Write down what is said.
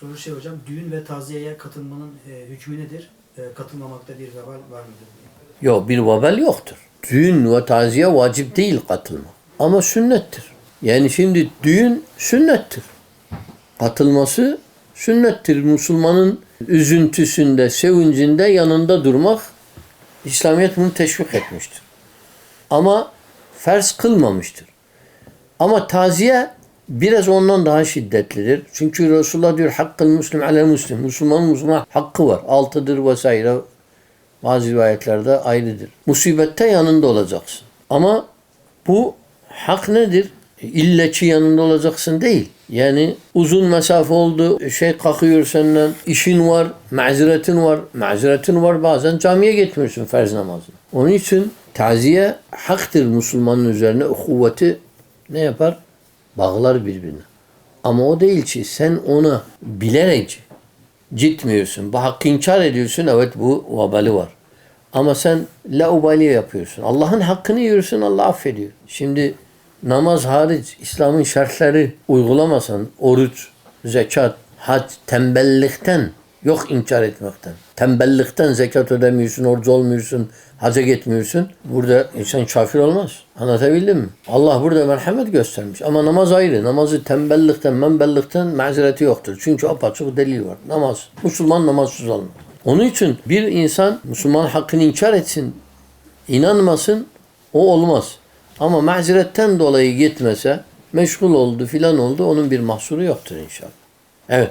Soru şey hocam, düğün ve taziyeye katılmanın e, hükmü nedir? E, katılmamakta bir vebal var mıdır? Yok bir vebal yoktur. Düğün ve taziye vacip değil katılma. Ama sünnettir. Yani şimdi düğün sünnettir. Katılması sünnettir. Müslümanın üzüntüsünde, sevincinde yanında durmak İslamiyet bunu teşvik etmiştir. Ama farz kılmamıştır. Ama taziye biraz ondan daha şiddetlidir. Çünkü Resulullah diyor hakkın muslim ale muslim. Müslümanın Müslüman hakkı var. Altıdır vesaire. Bazı rivayetlerde ayrıdır. Musibette yanında olacaksın. Ama bu hak nedir? İlle ki yanında olacaksın değil. Yani uzun mesafe oldu, şey kalkıyor senden, işin var, mazeretin var. Mazeretin var bazen camiye gitmiyorsun farz namazına. Onun için taziye haktır Müslümanın üzerine. Kuvveti ne yapar? Bağlar birbirine. Ama o değil ki sen ona bilerek gitmiyorsun. Bu hakkı inkar ediyorsun. Evet bu vabali var. Ama sen laubaliye yapıyorsun. Allah'ın hakkını yiyorsun Allah affediyor. Şimdi namaz hariç İslam'ın şartları uygulamasan oruç, zekat, hac tembellikten yok inkar etmekten. Tembellikten zekat ödemiyorsun, oruç olmuyorsun, haca gitmiyorsun. Burada insan kafir olmaz. Anlatabildim mi? Allah burada merhamet göstermiş. Ama namaz ayrı. Namazı tembellikten, membellikten mazereti yoktur. Çünkü apaçık delil var. Namaz. Müslüman namazsız olmaz. Onun için bir insan Müslüman hakkını inkar etsin, inanmasın, o olmaz. Ama mazeretten dolayı gitmese, meşgul oldu filan oldu, onun bir mahsuru yoktur inşallah. Evet.